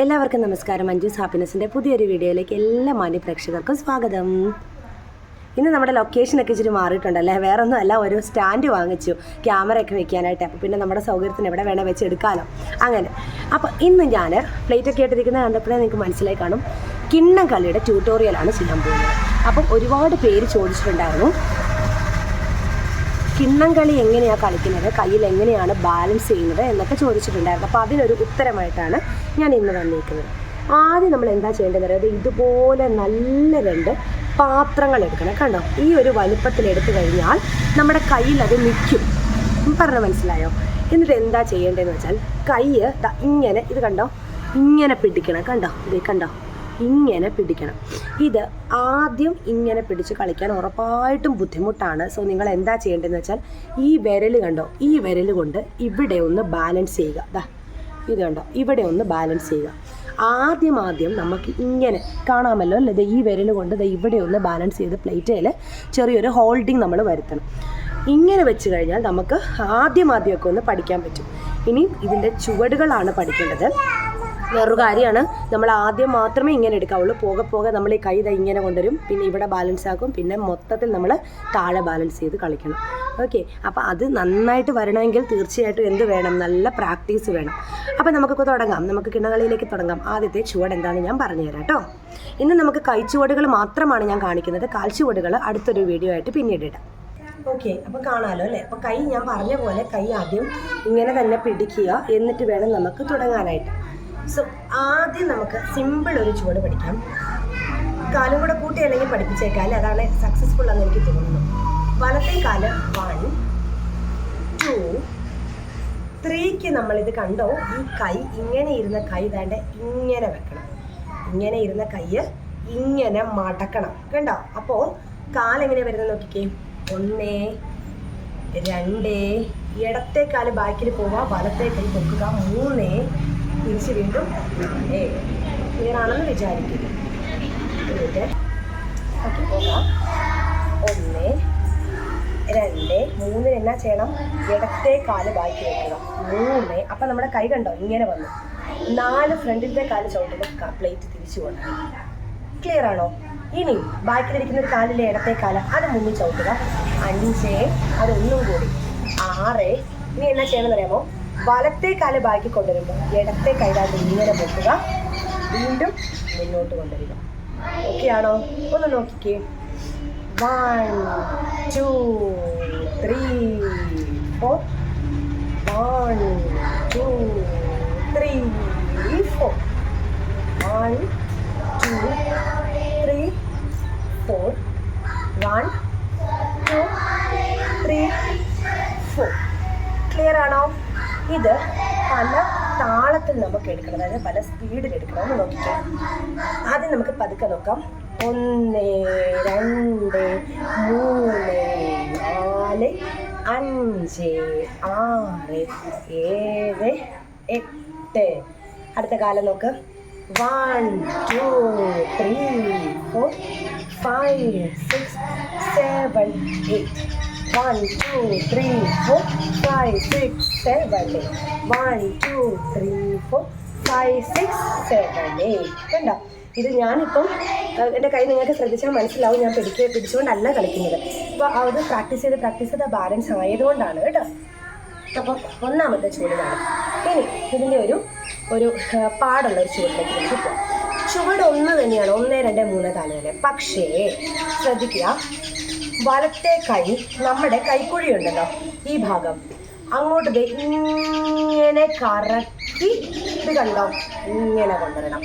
എല്ലാവർക്കും നമസ്കാരം. മഞ്ജുസ് ഹാപ്പിനെസ്സിന്റെ പുതിയൊരു വീഡിയോയിലേക്ക് എല്ലാ മാന്യ പ്രേക്ഷകർക്കും സ്വാഗതം. ഇന്ന് നമ്മുടെ ലൊക്കേഷനൊക്കെ ഇച്ചിരി മാറിയിട്ടുണ്ടല്ലേ? വേറെ ഒന്നും അല്ല ഒരു സ്റ്റാൻഡ് വാങ്ങിച്ചു. ക്യാമറയൊക്കെ വെക്കാനായിട്ട്. അപ്പോൾ പിന്നെ നമ്മുടെ സൗകര്യത്തിന് എവിടെ വേണേൽ വെച്ച് എടുക്കാമല്ലോ അങ്ങനെ. അപ്പോൾ ഇന്ന് ഞാൻ പ്ലേറ്റൊക്കെ ആയിട്ടിരിക്കുന്നത് കണ്ടപ്പോഴേ നിങ്ങൾക്ക് മനസ്സിലായി കാണും. കിണ്ണം കളിയുടെ ട്യൂട്ടോറിയലാണ് ചെയ്യാൻ പോകുന്നത്. അപ്പം ഒരുപാട് പേര് ചോദിച്ചിട്ടുണ്ടായിരുന്നു കിണ്ണം കളി എങ്ങനെയാണ് കളിക്കുന്നത്? കയ്യിൽ എങ്ങനെയാണ് ബാലൻസ് ചെയ്യുന്നത് എന്നൊക്കെ ചോദിച്ചിട്ടുണ്ടായിരുന്നു. അപ്പോൾ അതിനൊരു ഉത്തരമായിട്ടാണ് ഞാൻ ഇന്ന് വന്നിരിക്കുന്നത് ആദ്യം നമ്മൾ എന്താ ചെയ്യേണ്ടത് അതായത് ഇതുപോലെ നല്ല രണ്ട് പാത്രങ്ങൾ എടുക്കണം. കണ്ടോ? ഈ ഒരു വലുപ്പത്തിൽ എടുത്തു കഴിഞ്ഞാൽ നമ്മുടെ കയ്യിൽ അത് നിൽക്കും. പറഞ്ഞ മനസ്സിലായോ? എന്നിട്ട് എന്താ ചെയ്യേണ്ടതെന്ന് വെച്ചാൽ കൈ ഇങ്ങനെ ഇത് കണ്ടോ? ഇങ്ങനെ പിടിക്കണം. കണ്ടോ? ഇത് കണ്ടോ? ഇങ്ങനെ പിടിക്കണം. ഇത് ആദ്യം ഇങ്ങനെ പിടിച്ച് കളിക്കാൻ ഉറപ്പായിട്ടും ബുദ്ധിമുട്ടാണ്. സോ നിങ്ങൾ എന്താ ചെയ്യേണ്ടതെന്ന് വെച്ചാൽ ഈ വിരൽ കണ്ടോ? ഈ വിരൽ കൊണ്ട് ഇവിടെ ഒന്ന് ബാലൻസ് ചെയ്യുക. ദാ ഇത് കണ്ടോ? ഇവിടെ ഒന്ന് ബാലൻസ് ചെയ്യുക. ആദ്യം ആദ്യം നമുക്ക് ഇങ്ങനെ കാണാമല്ലോ അല്ലേ? ഈ വിരൽ കൊണ്ട് ഇവിടെ ഒന്ന് ബാലൻസ് ചെയ്ത് പ്ലേറ്റയിൽ ചെറിയൊരു ഹോൾഡിംഗ് നമ്മൾ വരുത്തണം. ഇങ്ങനെ വെച്ച് കഴിഞ്ഞാൽ നമുക്ക് ആദ്യം ആദ്യമൊക്കെ ഒന്ന് പഠിക്കാൻ പറ്റും. ഇനി ഇതിന്റെ ചുവടുകളാണ് പഠിക്കേണ്ടത്. വേറൊരു കാര്യമാണ്. നമ്മൾ ആദ്യം മാത്രമേ ഇങ്ങനെ എടുക്കാവുള്ളൂ. പോകെ പോകെ നമ്മൾ ഈ കൈ ഇങ്ങനെ കൊണ്ടുവരും. പിന്നെ ഇവിടെ ബാലൻസ് ആക്കും. പിന്നെ മൊത്തത്തിൽ നമ്മൾ താഴെ ബാലൻസ് ചെയ്ത് കളിക്കണം. ഓക്കെ അപ്പോൾ അത് നന്നായിട്ട് വരണമെങ്കിൽ തീർച്ചയായിട്ടും എന്ത് വേണം? നല്ല പ്രാക്ടീസ് വേണം. അപ്പോൾ നമുക്കൊക്കെ തുടങ്ങാം. നമുക്ക് കിണകളിയിലേക്ക് തുടങ്ങാം. ആദ്യത്തെ ചുവട് എന്താണെന്ന് ഞാൻ പറഞ്ഞു തരാം കേട്ടോ ഇന്ന് നമുക്ക് കൈച്ചുവടുകൾ മാത്രമാണ് ഞാൻ കാണിക്കുന്നത്. കാൽച്ചുവടുകൾ അടുത്തൊരു വീഡിയോ ആയിട്ട് പിന്നീട് ഇടാം. ഓക്കെ അപ്പോൾ കാണാമല്ലോ അല്ലേ? അപ്പോൾ കൈ ഞാൻ പറഞ്ഞ പോലെ കൈ ആദ്യം ഇങ്ങനെ തന്നെ പിടിക്കുക. എന്നിട്ട് വേണം നമുക്ക് തുടങ്ങാനായിട്ട്. സോ ആദ്യം നമുക്ക് സിമ്പിൾ ഒരു ചുവട് പഠിക്കാം. കാലും കൂടെ കൂട്ടി അല്ലെങ്കിൽ പഠിപ്പിച്ചേക്കാൽ അതാണ് സക്സസ്ഫുൾ എന്ന് എനിക്ക് തോന്നുന്നു. വലത്തെ കാൽ വൺ ടു ത്രീക്ക് നമ്മളിത് കണ്ടോ? ഈ കൈ ഇങ്ങനെ ഇരുന്ന കൈ വേണ്ട ഇങ്ങനെ വെക്കണം. ഇങ്ങനെ ഇരുന്ന കൈ ഇങ്ങനെ മടക്കണം. കണ്ടോ? അപ്പോൾ കാലെങ്ങനെ വരുന്നത് നോക്കിക്കേ. ഒന്ന് രണ്ട് ഇടത്തെ കാൽ ബാക്കിൽ പോവുക വലത്തെ കൈ പൊക്കുക മൂന്ന് തിരിച്ച് വീണ്ടും ഏ ക്ലിയർ ആണെന്ന് വിചാരിക്കുന്നു ഒന്ന് രണ്ട് മൂന്നിന് എന്നാ ചെയ്യണം? ഇടത്തെ കാൽ ബാക്കി വെക്കുക. മൂന്ന് അപ്പം നമ്മുടെ കൈ കണ്ടോ? ഇങ്ങനെ വന്നു. നാല് ഫ്രണ്ടിലത്തെ കാൽ ചവിട്ടുമ്പോൾ പ്ലേറ്റ് തിരിച്ചു കൊണ്ടുവരണം ക്ലിയർ ആണോ? ഇനി ബാക്കിലിരിക്കുന്ന ഒരു കാലിലെ ഇടത്തെ കാൽ? അത് മുന്നിൽ ചവിട്ടുക. അഞ്ച് അതൊന്നും കൂടി. ആറ് ഇനി എന്നാ ചെയ്യണമെന്ന് അറിയാമോ വലത്തെ കാൽ ബാക്കി കൊണ്ടുവരുമ്പോൾ ഇടത്തെ കൈകാലിൽ ഇങ്ങനെ പൊക്കുക വീണ്ടും മുന്നോട്ട് കൊണ്ടുവരിക. ഓക്കെ ആണോ? ഒന്ന് നോക്കിക്കേ. One two three four one two three four one two three four one ഇത് പല താളത്തിൽ നമുക്ക് എടുക്കണം. അതായത് പല സ്പീഡിൽ എടുക്കണം എന്ന് നോക്കിക്കാം. ആദ്യം നമുക്ക് പതുക്കെ നോക്കാം. ഒന്ന് രണ്ട് മൂന്ന് നാല് അഞ്ച് ആറ് ഏഴ് എട്ട്. അടുത്ത കാലം നോക്ക്. One two three four five six seven eight one two, three, four, five, six, seven, eight. One, two, three, four, five, six, seven, eight. കണ്ടോ? ഇത് ഞാനിപ്പം എന്റെ കൈ നിങ്ങൾക്ക് ശ്രദ്ധിച്ചാൽ മനസ്സിലാവും. ഞാൻ പിടിക്കുക പിടിച്ചുകൊണ്ടല്ല കളിക്കുന്നത്. അപ്പോൾ അത് പ്രാക്ടീസ് ചെയ്ത് പ്രാക്ടീസ് ചെയ്ത് ബാലൻസ് ആയതുകൊണ്ടാണ് കേട്ടോ. അപ്പം ഒന്നാമത്തെ ചുവടിലാണ് ഇനി ഇതിന്റെ ഒരു ഒരു പാടുള്ള ഒരു ചുവടിലേക്ക് നമുക്ക് പോകാം. ചുവട് ഒന്ന് തന്നെയാണ് ഒന്ന് രണ്ട് മൂന്ന് നാല്. പക്ഷേ ശ്രദ്ധിക്കുക. വലത്തെ കൈ നമ്മുടെ കൈക്കുഴി ഉണ്ടല്ലോ ഈ ഭാഗം. അങ്ങോട്ട് ഇങ്ങനെ കറക്കി ഇത് കണ്ടോ? ഇങ്ങനെ കൊണ്ടുവരണം.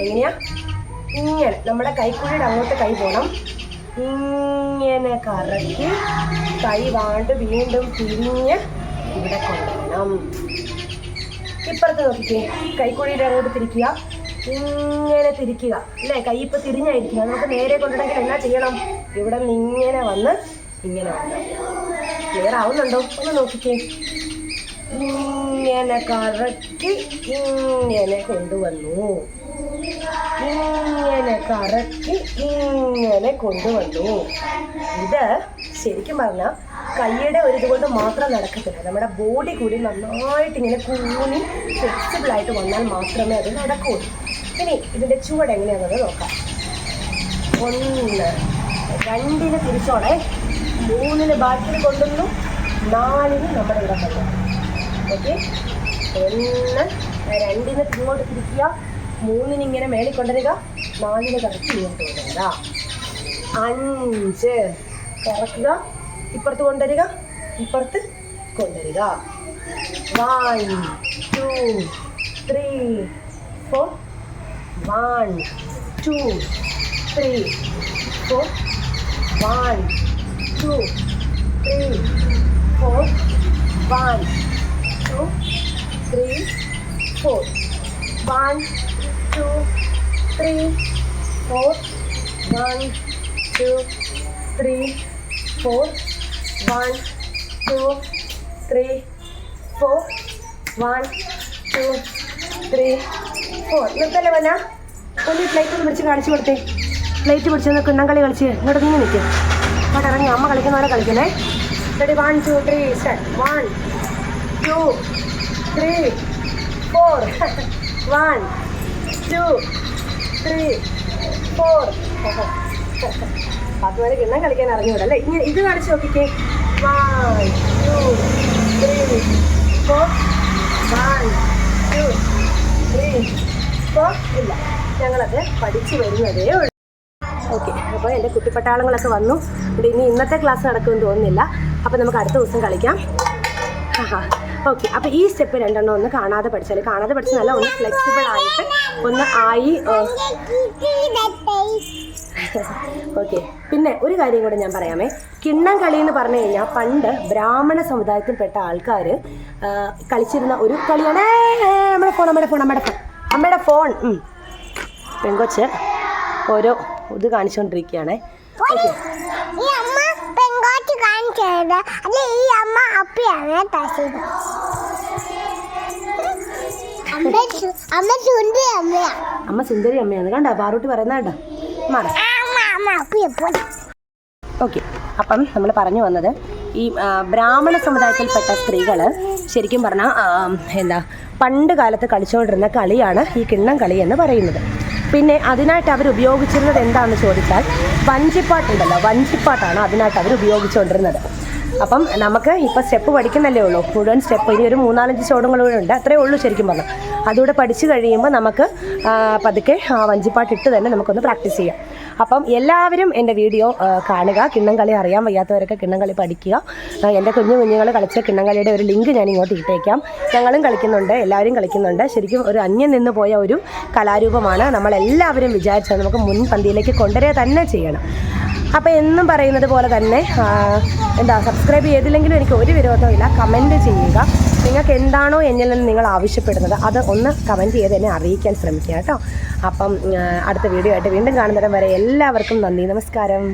എങ്ങനെയാ? ഇങ്ങനെ. നമ്മുടെ കൈക്കുഴിയുടെ അങ്ങോട്ട് കൈ പോകണം ഇങ്ങനെ കറക്കി കൈ വാണ്ട് വീണ്ടും തിരിഞ്ഞ് ഇവിടെ കൊണ്ടുവരണം. ഇപ്പുറത്ത് നോക്കിക്കേ. കൈക്കുഴിയുടെ അങ്ങോട്ട് തിരിക്കുക. ഇങ്ങനെ തിരിക്കുക. അല്ലേ? കൈ ഇപ്പൊ തിരിഞ്ഞായിരിക്കുക നമുക്ക് നേരെ കൊണ്ടുവരണമെങ്കിൽ എന്നാ ചെയ്യണം? ഇവിടെ നിന്ന് ഇങ്ങനെ വന്ന് ഇങ്ങനെ വന്ന്. ക്ലിയർ ആവുന്നുണ്ടോ? ഒന്ന് നോക്കിക്കേ. ഇങ്ങനെ കറക്കി ഇങ്ങനെ കൊണ്ടുവന്നു. ഇങ്ങനെ കറക്കി ഇങ്ങനെ കൊണ്ടുവന്നു. ഇത് ശരിക്കും പറഞ്ഞാൽ കൈയുടെ ഒരു ഇതുകൊണ്ട് മാത്രം നടക്കത്തില്ല. നമ്മുടെ ബോഡി കൂടി നന്നായിട്ട് ഇങ്ങനെ കൂണി ഫ്ലെക്സിബിൾ ആയിട്ട് വന്നാൽ മാത്രമേ അത് നടക്കൂ ഇനി ഇതിന്റെ ചുവട് എങ്ങനെയാണെന്ന് നോക്കാം. ഒന്ന് രണ്ടിന് തിരിച്ചോടെ മൂന്നിന് ബാക്കിൽ കൊണ്ടുവന്നു. നാലിന് നമ്മുടെ ഇവിടെ കൊണ്ടുവന്നു. ഓക്കെ? ഒന്ന് രണ്ടിന് ഇങ്ങോട്ട് തിരിക്കുക. മൂന്നിന് ഇങ്ങനെ മേളിൽ കൊണ്ടുവരിക. നാലിന് കറക്റ്റ് ഇങ്ങോട്ട് കൊണ്ടുവരിക. അഞ്ച്. കറക്കുക. ഇപ്പുറത്ത് കൊണ്ടുവരിക. ഇപ്പുറത്ത് കൊണ്ടുവരിക. One two three four one two three four One, two, three, four. One, two, three, four. One, two, three, four. One, two, three, four. One, two, three, four. One, two, three, four. നിർത്തല്ലേ വന ഒന്ന് plate ഒന്ന് പിടിച്ച് കാണിച്ചു കൊടുത്തേ plate പിടിച്ച് നിന്ന് കിണ്ണം കളി കളിച്ച്. ഇങ്ങോട്ട് നീ നിൽക്കും ഇങ്ങോട്ട് ഇറങ്ങി. അമ്മ കളിക്കുന്ന പോലെ കളിക്കണേ. Ready one two three start one two three four one two three four പത്ത് മണി കിണ്ണം കളിക്കാൻ അറിഞ്ഞൂടെ അല്ലേ? ഇങ്ങനെ ഇത് കാണിച്ച് നോക്കിക്കേ. One two three four one two three four ഇല്ല. ഞങ്ങളത് പഠിച്ചു വരുന്നതേ ഉള്ളൂ. ഓക്കെ. അപ്പോൾ എന്റെ കുട്ടിപ്പട്ടാളങ്ങളൊക്കെ വന്നു. ഇവിടെ ഇനി ഇന്നത്തെ ക്ലാസ് നടക്കുമെന്ന് തോന്നുന്നില്ല. അപ്പോൾ നമുക്ക് അടുത്ത ദിവസം കളിക്കാം. ആഹാ. ഓക്കെ. അപ്പോൾ ഈ സ്റ്റെപ്പ് രണ്ടെണ്ണം ഒന്ന് കാണാതെ പഠിച്ചാൽ കാണാതെ പഠിച്ചാൽ ഒന്ന് ഫ്ലെക്സിബിൾ ആയിട്ട് ഒന്ന് ആയി ഓക്കെ. പിന്നെ ഒരു കാര്യം കൂടെ ഞാൻ പറയാമേ. കിണ്ണം കളി എന്ന് പറഞ്ഞു കഴിഞ്ഞാൽ പണ്ട് ബ്രാഹ്മണ സമുദായത്തിൽപ്പെട്ട ആൾക്കാർ കളിച്ചിരുന്ന ഒരു കളിയാണ്. നമ്മുടെ ഫോൺ നമ്മുടെ ഫോൺ നമ്മുടെ ഫോൺ അമ്മയുടെ ഫോൺ. പെങ്കൊച്ച് ഓരോ ഇത് കാണിച്ചുകൊണ്ടിരിക്കുകയാണേ അമ്മ സുന്ദരി അമ്മയാണ്. കണ്ട പാറൂട്ടി പറയുന്ന കേട്ടോ. മാറ. ആ, അമ്മ അമ്മ അപ്പിയെ പോലെ ഓക്കെ. അപ്പം നമ്മൾ പറഞ്ഞു വന്നത് ഈ ബ്രാഹ്മണ സമുദായത്തിൽപ്പെട്ട സ്ത്രീകൾ ശരിക്കും പറഞ്ഞാൽ എന്താ പണ്ട് കാലത്ത് കളിച്ചുകൊണ്ടിരുന്ന കളിയാണ് ഈ കിണ്ണം കളി എന്ന് പറയുന്നത്. പിന്നെ അതിനായിട്ട് അവർ ഉപയോഗിച്ചിരുന്നത് എന്താണെന്ന് ചോദിച്ചാൽ വഞ്ചിപ്പാട്ടുണ്ടല്ലോ. വഞ്ചിപ്പാട്ടാണ് അതിനായിട്ട് അവർ ഉപയോഗിച്ചുകൊണ്ടിരുന്നത്. അപ്പം നമുക്ക് ഇപ്പോൾ സ്റ്റെപ്പ് പഠിക്കുന്നല്ലേ ഉള്ളൂ. മുഴുവൻ സ്റ്റെപ്പ് ഇനി ഒരു മൂന്നാലഞ്ച് ചോടങ്ങൾ കൂടെ ഉണ്ട്. അത്രേ ഉള്ളൂ ശരിക്കും പറഞ്ഞാൽ. അതുകൂടെ പഠിച്ചു കഴിയുമ്പോൾ നമുക്ക് പതുക്കെ ആ വഞ്ചിപ്പാട്ട് ഇട്ട് തന്നെ നമുക്കൊന്ന് പ്രാക്ടീസ് ചെയ്യാം. അപ്പം എല്ലാവരും എന്റെ വീഡിയോ കാണുക. കിണ്ണം കളി അറിയാൻ വയ്യാത്തവരൊക്കെ കിണ്ണം കളി പഠിക്കുക എന്റെ കുഞ്ഞു കുഞ്ഞുങ്ങൾ കളിച്ച കിണ്ണം കളിയുടെ ഒരു ലിങ്ക് ഞാൻ ഇങ്ങോട്ട് ഇട്ടേക്കാം. ഞങ്ങളും കളിക്കുന്നുണ്ട് എല്ലാവരും കളിക്കുന്നുണ്ട്. ശരിക്കും ഒരു അന്യം നിന്ന് പോയ ഒരു കലാരൂപമാണ് നമ്മളെല്ലാവരും വിചാരിച്ചത് നമുക്ക് മുൻപന്തിയിലേക്ക് കൊണ്ടുവരിക തന്നെ ചെയ്യണം. അപ്പോൾ എന്നും പറയുന്നത് പോലെ തന്നെ എന്താ സബ്സ്ക്രൈബ് ചെയ്തില്ലെങ്കിലും എനിക്ക് ഒരു വിരോധവും ഇല്ല. കമന്റ് ചെയ്യുക. നിങ്ങൾക്ക് എന്താണോ എന്നിൽ നിന്ന് നിങ്ങൾ ആവശ്യപ്പെടുന്നത് അത് ഒന്ന് കമന്റ് ചെയ്ത് എന്നെ അറിയിക്കാൻ ശ്രമിക്കുക കേട്ടോ. അപ്പം അടുത്ത വീഡിയോ ആയിട്ട് വീണ്ടും കാണുന്നതരം വരെ എല്ലാവർക്കും നന്ദി. നമസ്കാരം.